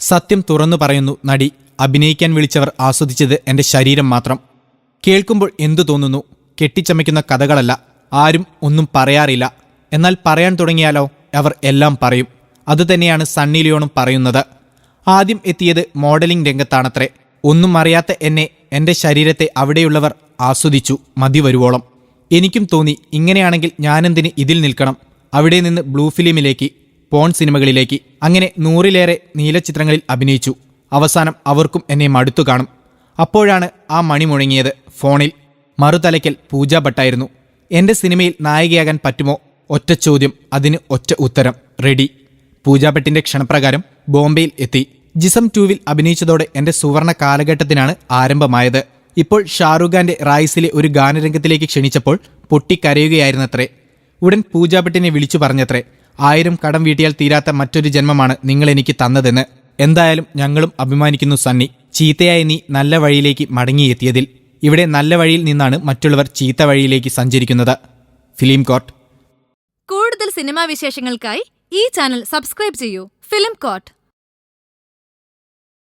സത്യം തുറന്നു പറയുന്നു നടി. അഭിനയിക്കാൻ വിളിച്ചവർ ആസ്വദിച്ചത് എന്റെ ശരീരം മാത്രം. കേൾക്കുമ്പോൾ എന്തു തോന്നുന്നു? കെട്ടിച്ചമയ്ക്കുന്ന കഥകളല്ല. ആരും ഒന്നും പറയാറില്ല. എന്നാൽ പറയാൻ തുടങ്ങിയാലോ? അവർ എല്ലാം പറയും. അതുതന്നെയാണ് സണ്ണി ലിയോണും പറയുന്നത്. ആദ്യം എത്തിയത് മോഡലിംഗ് രംഗത്താണത്രേ. ഒന്നും അറിയാത്ത എന്നെ എന്റെ ശരീരത്തെ അവിടെയുള്ളവർ ആസ്വദിച്ചു. മതി വരുവോളം. എനിക്കും തോന്നി ഇങ്ങനെയാണെങ്കിൽ ഞാനെന്തിന് ഇതിൽ നിൽക്കണം? അവിടെ നിന്ന് ബ്ലൂ ഫിലിമിലേക്ക് പോൺ സിനിമകളിലേക്ക് അങ്ങനെ നൂറിലേറെ നീലച്ചിത്രങ്ങളിൽ അഭിനയിച്ചു. അവസാനം അവർക്കും എന്നെ മടുത്തു കാണും. അപ്പോഴാണ് ആ മണി മുഴങ്ങിയത് ഫോണിൽ. മറുതലയ്ക്കൽ പൂജ ഭട്ടായിരുന്നു. എന്റെ സിനിമയിൽ നായികയാകാൻ പറ്റുമോ? ഒറ്റ ചോദ്യം അതിന് ഒറ്റ ഉത്തരം. റെഡി. പൂജ ഭട്ടിന്റെ ക്ഷണപ്രകാരം ബോംബെയിൽ എത്തി. ജിസം ടൂവിൽ അഭിനയിച്ചതോടെ എന്റെ സുവർണ കാലഘട്ടത്തിനാണ് ആരംഭമായത്. ഇപ്പോൾ ഷാറുഖാന്റെ റായ്സിലെ റായിസിലെ ഒരു ഗാനരംഗത്തിലേക്ക് ക്ഷണിച്ചപ്പോൾ പൊട്ടിക്കരയുകയായിരുന്നത്രേ. ഉടൻ പൂജാഭട്ടിനെ വിളിച്ചു പറഞ്ഞത്രേ ആയിരം കടം വീട്ടിയാൽ തീരാത്ത മറ്റൊരു ജന്മമാണ് നിങ്ങൾ എനിക്ക് തന്നതെന്ന്. എന്തായാലും ഞങ്ങളും അഭിമാനിക്കുന്നു സണ്ണി. ചീത്തയായി നീ നല്ല വഴിയിലേക്ക് മടങ്ങിയെത്തിയതിൽ. ഇവിടെ നല്ല വഴിയിൽ നിന്നാണ് മറ്റുള്ളവർ ചീത്ത വഴിയിലേക്ക് സഞ്ചരിക്കുന്നത്. Film court. കൂടുതൽ സിനിമാ വിശേഷങ്ങൾക്കായി ഈ ചാനൽ സബ്സ്ക്രൈബ് ചെയ്യൂ. Film coat